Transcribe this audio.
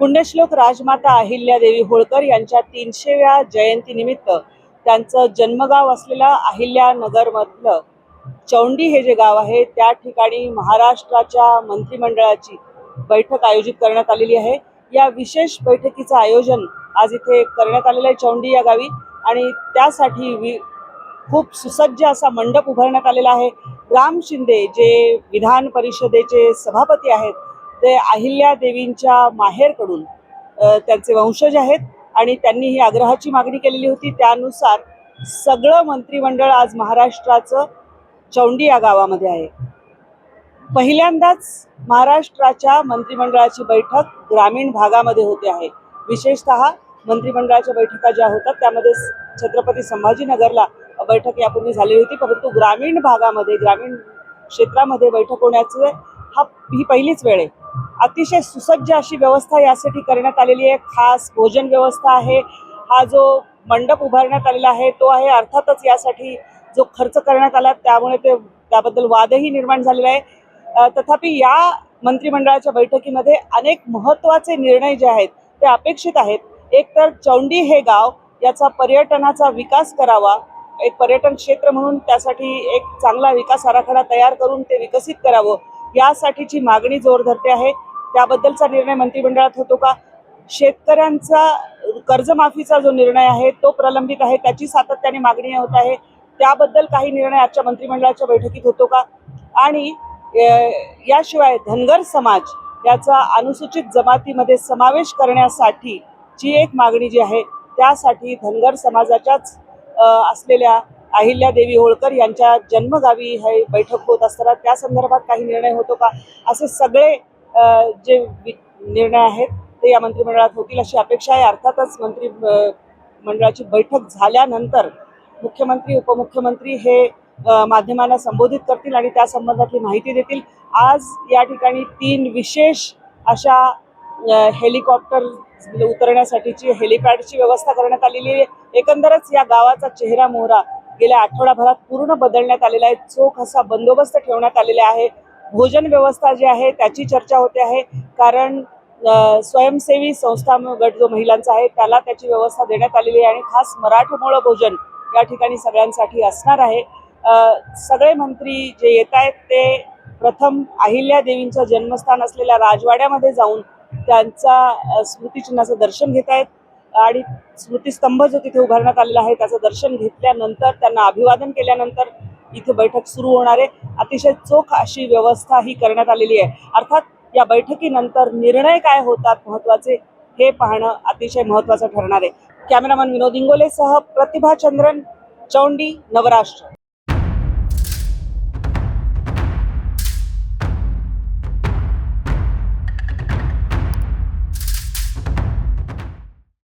पुण्यश्लोक राजमाता अहिल्यादेवी होळकर यांच्या तीनशेव्या जयंतीनिमित्त त्यांचं जन्मगाव असलेलं अहिल्यानगरमधलं चौंडी हे जे गाव आहे त्या ठिकाणी महाराष्ट्राच्या मंत्रिमंडळाची बैठक आयोजित करण्यात आलेली आहे. या विशेष बैठकीचं आयोजन आज इथे करण्यात आलेलं आहे चौंडी या गावी आणि त्यासाठी वि खूप सुसज्ज असा मंडप उभारण्यात आलेला आहे. राम शिंदे जे विधान परिषदेचे सभापती आहेत ते अहिल्या देवींच्या माहेरकडून त्यांचे वंशज आहेत आणि त्यांनी ही आग्रहाची मागणी केलेली होती. त्यानुसार सगळं मंत्रिमंडळ आज महाराष्ट्राचं चौंडी या गावामध्ये आहे. पहिल्यांदाच महाराष्ट्राच्या मंत्रिमंडळाची बैठक ग्रामीण भागामध्ये होते आहे. विशेषतः मंत्रिमंडळाच्या बैठका ज्या होतात त्यामध्ये छत्रपती संभाजीनगरला बैठक यापूर्वी झालेली होती. परंतु ग्रामीण भागामध्ये ग्रामीण क्षेत्रामध्ये बैठक होण्याचे हा ही पहिलीच वेळ आहे. अतिशय सुसज्ज अशी व्यवस्था यासाठी करण्यात आलेली आहे. खास भोजन व्यवस्था आहे. हा जो मंडप उभारण्यात आलेला आहे तो आहे अर्थातच यासाठी जो खर्च करण्यात आला त्यामुळे ते त्याबद्दल वादही निर्माण झालेला आहे. तथापि या मंत्रिमंडळाच्या बैठकीमध्ये अनेक महत्त्वाचे निर्णय जे आहेत ते अपेक्षित आहेत. एकतर चौंडी हे गाव याचा पर्यटनाचा विकास करावा एक पर्यटन क्षेत्र म्हणून त्यासाठी एक चांगला विकास आराखडा तयार करून ते विकसित करावं यासाठीची मागणी जोर धरते आहे. त्याबद्दलचा निर्णय मंत्रिमंडळात होतो का? शेतकऱ्यांचा कर्जमाफीचा जो निर्णय आहे तो प्रलंबित आहे त्याची सातत्याने मागणी होत आहे. त्याबद्दल काही निर्णय आजच्या मंत्रिमंडळाच्या बैठकीत होतो का? आणि याशिवाय धनगर समाज याचा अनुसूचित जमातीमध्ये समावेश करण्यासाठी जी एक मागणी जी आहे त्यासाठी धनगर समाजाच्याच असलेल्या असलेल्या अहिल्यादेवी होळकर यांच्या जन्मगावी हे बैठक होत असताना त्या संदर्भात काही निर्णय होतो का? असे सगळे जे निर्णय आहेत ते या मंत्रिमंडळात होतील अशी अपेक्षा आहे. अर्थातच मंत्री मंडळाची बैठक झाल्यानंतर मुख्यमंत्री उपमुख्यमंत्री हे माध्यमांना संबोधित करतील आणि त्या संबंधातली माहिती देतील. आज या ठिकाणी तीन विशेष अशा हेलिकॉप्टर म्हणजे उतरण्यासाठीची हेलिपॅडची व्यवस्था करण्यात आलेली आहे. एकंदरच या गावाचा चेहरा मोहरा गेल्या आठवडाभरात पूर्ण बदलण्यात आलेला आहे. चोख असा बंदोबस्त ठेवण्यात आलेला आहे. भोजन व्यवस्था जी आहे त्याची चर्चा होते आहे. कारण स्वयंसेवी संस्था गट जो महिलांचा आहे त्याला त्याची व्यवस्था देण्यात आलेली आहे आणि खास मराठमोळं भोजन या ठिकाणी सगळ्यांसाठी असणार आहे. सगळे मंत्री जे येत आहेत ते प्रथम अहिल्या देवींचं जन्मस्थान असलेल्या राजवाड्यामध्ये जाऊन त्यांचा स्मृतिचिन्हाचं दर्शन घेत आहेत. आणि स्मृतिस्तंभ जो तिथे उभारण्यात आलेला आहे त्याचं दर्शन घेतल्यानंतर त्यांना अभिवादन केल्यानंतर इथे बैठक सुरू होणार आहे. अतिशय चोख अशी व्यवस्था ही करण्यात आलेली आहे. अर्थात या बैठकीनंतर निर्णय काय होतात महत्त्वाचे हे पाहणं अतिशय महत्वाचं ठरणार आहे. कॅमेरामन विनोद इंगोलेसह प्रतिभा चंद्रन चौंडी नवराष्ट्र.